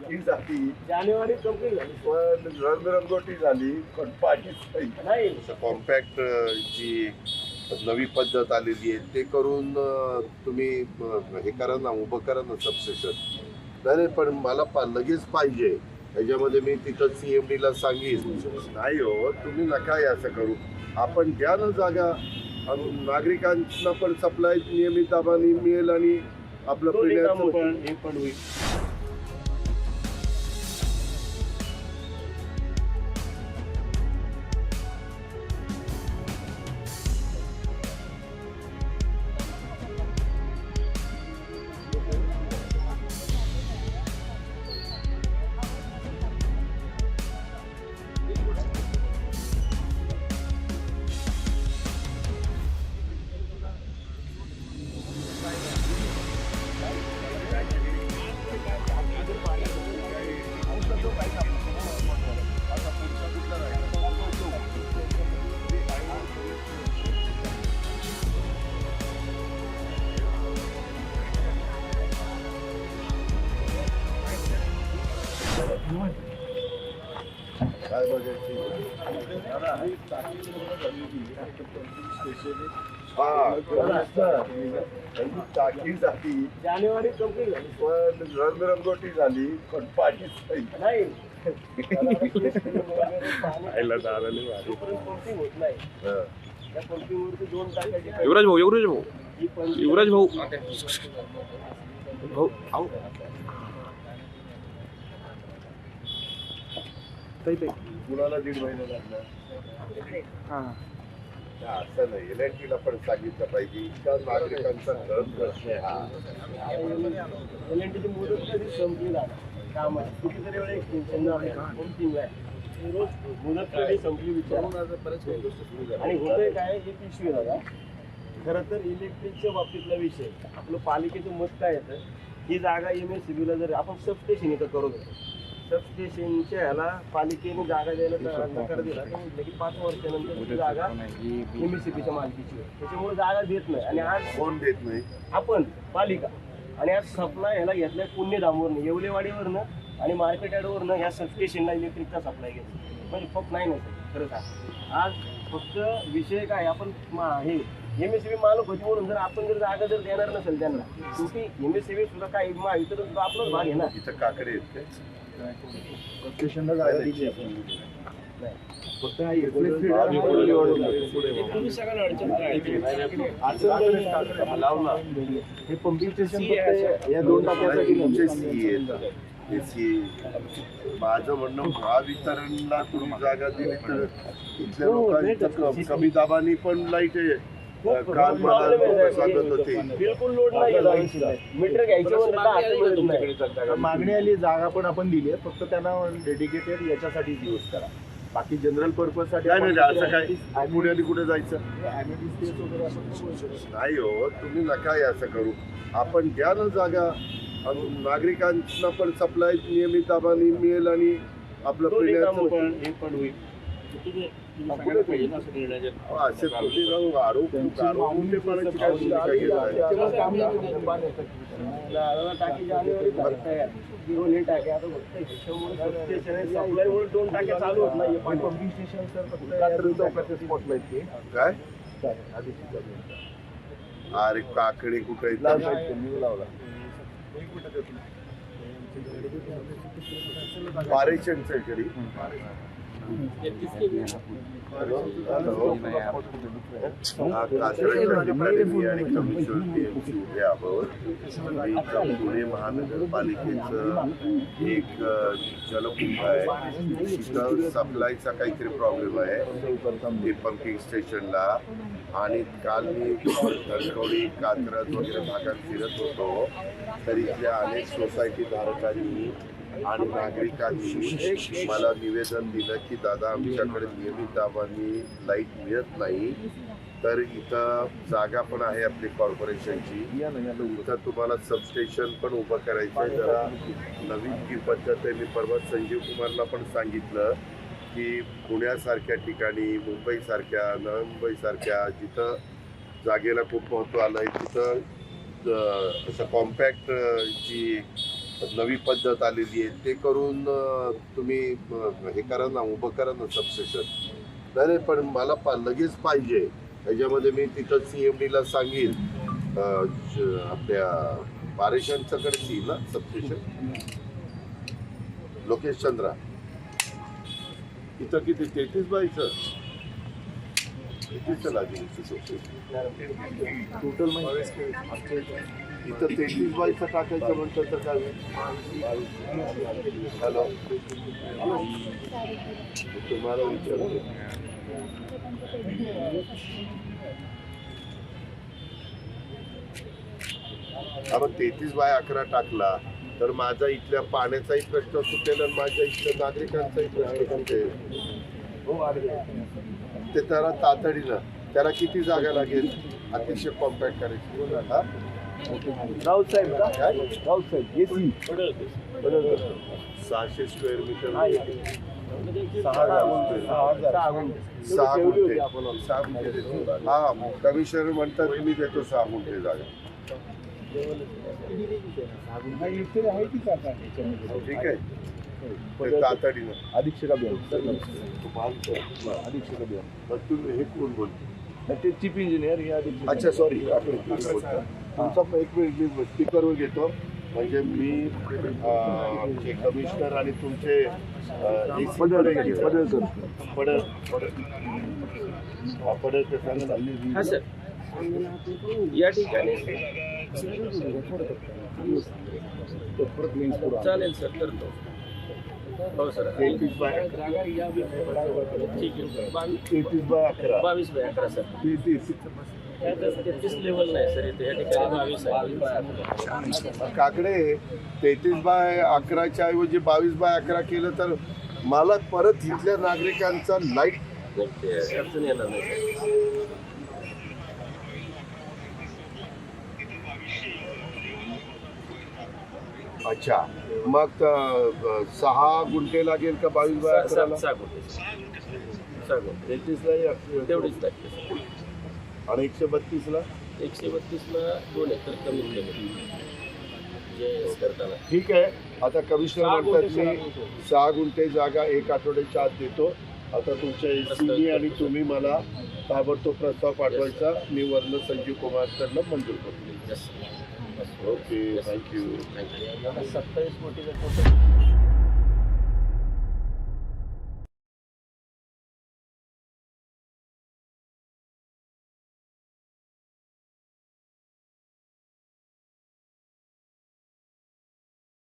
झाली. जानेवारी कंप्लीट झाली. पण रंगरंगोटी झाली पण पाठीच नाही. कॉम्पॅक्ट जी नवी पद्धत आलेली आहे ते करून तुम्ही हे करा ना उभं करा ना सबस्टेशन नाही पण मला पा लगेच पाहिजे. त्याच्यामध्ये मी तिथं सी एम डीला सांगेन. नाही हो तुम्ही नका हे असं करू. आपण द्या ना जागा. नागरिकांना पण सप्लाय नियमित दाबाने मिळेल आणि आपलं होतील. हे पण होईल. टाकी झाली जानेवारी कंप्लीट झाली पण रंगरंगोटी झाली पण पाठीच नाही होत नाही युवराज भाऊ. युवराज भाऊ. युवराज भाऊ भाऊ. ताई कुणाला दीड महिना लागला? हा. असं नाही. एल ला पण सांगितलं पाहिजे. इतका नागरिकांचा गरज प्रश्न आहे हा. एलएनटीची मुदत कधी संपली दादा कामात कितीतरी वेळा एक्सटेन्शन झालं पंपिंग आहे रोज मुदत कधी संपली विचार. आणि होतंय काय? एक इश्यू आहे दादा. खरं तर इलेक्ट्रिकच्या बाबतीतला विषय. आपलं पालिकेचं मत काय येतं ही जागा एम एस सी बीला जर आपण सबस्टेशन इथं करू सबस्टेशनच्या ह्याला पालिकेने जागा द्यायला तर नकार दिला. तर म्हटलं की पाच वर्षानंतर ही जागा एम एस सी बीच्या मालकीची आहे. त्याच्यामुळे जागा देत नाही. आणि आज कोण देत नाही? आपण पालिका. आणि आज सप्लाय ह्याला घेतलाय पुण्यधामवरनं येवलेवाडीवरनं आणि मार्केट यार्डवरनं ह्या सबस्टेशनला इलेक्ट्रिकचा सप्लाय घेतो म्हणजे फक्त नाही ना सर खरं आज फक्त विषय काय आपण मा- हे एम एस सी बी मालक होती म्हणून जर आपण जर जागा जर देणार नसेल त्यांना शेवटी एम एस सी बी सुद्धा काय महावितरण सुद्धा आपलाच भाग आहे ना. इथं काकडे आहेत काय स्टेशनला जागा दिली आपण. फक्त हा हे पंपिंग स्टेशन फक्त या दोन टाक्यासाठी तुमचे ते माझं म्हणणं महावितरणला तुम्ही जागा दिली तर इथल्या लोकांचं क- कमी दाबाने पण लाइट आहे. काल मला लोक सांगत होते बिलकुल लोड नाही मीटर घ्यायचं मागणी आली जागा पण आपण दिली आहे फक्त त्यांना डेडिकेटेड याच्यासाठी यूज करा बाकी जनरल पर्पजसाठी काय असं काय पुण्याने कुठे जायचं. नाही हो तुम्ही नका हे असं करू आपण द्या ना जागा नागरिकांना पण सप्लाय नियमित मिळेल आणि आपलं. पण हे पण होईल असे कुठे जाऊ? आरोप दोन टाक्या चालू होत नाही पंपिंग स्टेशन काय? चालू अरे काकडे कुठे? लावला. घरी. हॅलो हॅलो आणि कमिशनर PMC उभे पुणे महानगरपालिकेचं एक जलकुंभ आहे तिथं सप्लायचा काहीतरी प्रॉब्लेम आहे. ते पंपिंग स्टेशनला आणि काल मी धनकवडी कात्रज वगैरे भागात फिरत होतो. तर इथल्या अनेक सोसायटी धारकांनी आणि नागरिकांनी मला निवेदन दिलं की दादा आमच्याकडे नियमित दाबाने लाइट मिळत नाही तर इथं जागा पण आहे आपली कॉर्पोरेशनची. इथं तुम्हाला सबस्टेशन पण उभं करायचं आहे. जरा नवीन जी पद्धत आहे मी परवा संजीव कुमारला पण सांगितलं की पुण्यासारख्या ठिकाणी मुंबईसारख्या नवी मुंबईसारख्या जिथं जागेला खूप महत्त्व आलं आहे तिथं असं कॉम्पॅक्ट जी नवी पद्धत आलेली आहे. ते करून तुम्ही हे करा ना उभं करा ना सबस्टेशन नाही पण मला पा लगेच पाहिजे. त्याच्यामध्ये मी तिथं सी एम डीला सांगेन आपल्या पारेशांच्याकडे येईल ना सबस्टेशन लोकेश चंद्रा. इथं किती? तेहतीस बायचं तेहतीसचं लागेल टोटल इथं तेहतीस बाईचं टाकायचं म्हणतं तर काय? हॅलो? तुम्हाला विचारतो. आपण तेहतीस बाय अकरा टाकला तर माझा इथल्या पाण्याचाही प्रश्न सुटेल आणि माझ्या इथल्या नागरिकांचाही प्रश्न सुटेल. ते त्याला तातडीनं त्याला किती जागा लागेल? अतिशय कॉम्पॅक्ट करायची. हा? राऊत साहेब का राऊत साहेब सहाशे स्क्वेअर मीटर सहा सहा हज़ार सहा ठेवली होती गुंठे सहा गुंठे. देतो हा कमिशनर म्हणतात मी देतो सहा गुंठे जागा. हा? ठीक आहे. तातडीनं. अधीक्षक अभियान. अधीक्षक अभियान. तुम्ही हे कोण बोल नाही, ते चीफ इंजिनियर हे अच्छा सॉरी आपण तुम्ही बोलता. तुमचा एक मिनिट मी स्पीकरवर घेतो. म्हणजे मी कमिशनर आणि तुमचे या ठिकाणी. चालेल सर. करतो. हो सर. तेहतीस बाय ठीक आहे. बावीस. बाय अकरा. बावीस बाय अकरा सर. तेहतीस तेहतीस लेवल नाही सर इथे या ठिकाणी बावीस आहे. काकडे तेहतीस बाय अकराच्या ऐवजी बावीस बाय अकरा केलं तर मला परत इथल्या नागरिकांचा लाइट अडचण येणार नाही सर. अच्छा मग सहा गुंठे लागेल का बावीस बाय सहा गुंठे तेहतीसला तेवढीच लागते आणि एकशे बत्तीसला? एकशे बत्तीसला दोन एकर कमी जे करताना. ठीक आहे. आता कमिशनर सहा म्हणतात गुंठे, मी सहा गुंठे. जागा एक आठवड्याच्या आत देतो. आता तुमच्या एसीबी आणि तुम्ही मला ताबडतोब प्रस्ताव पाठवायचा. मी वर्ण संजीव कुमारकडनं मंजूर करतो. ओके थँक्यू थँक्यू सत्तावीस कोटी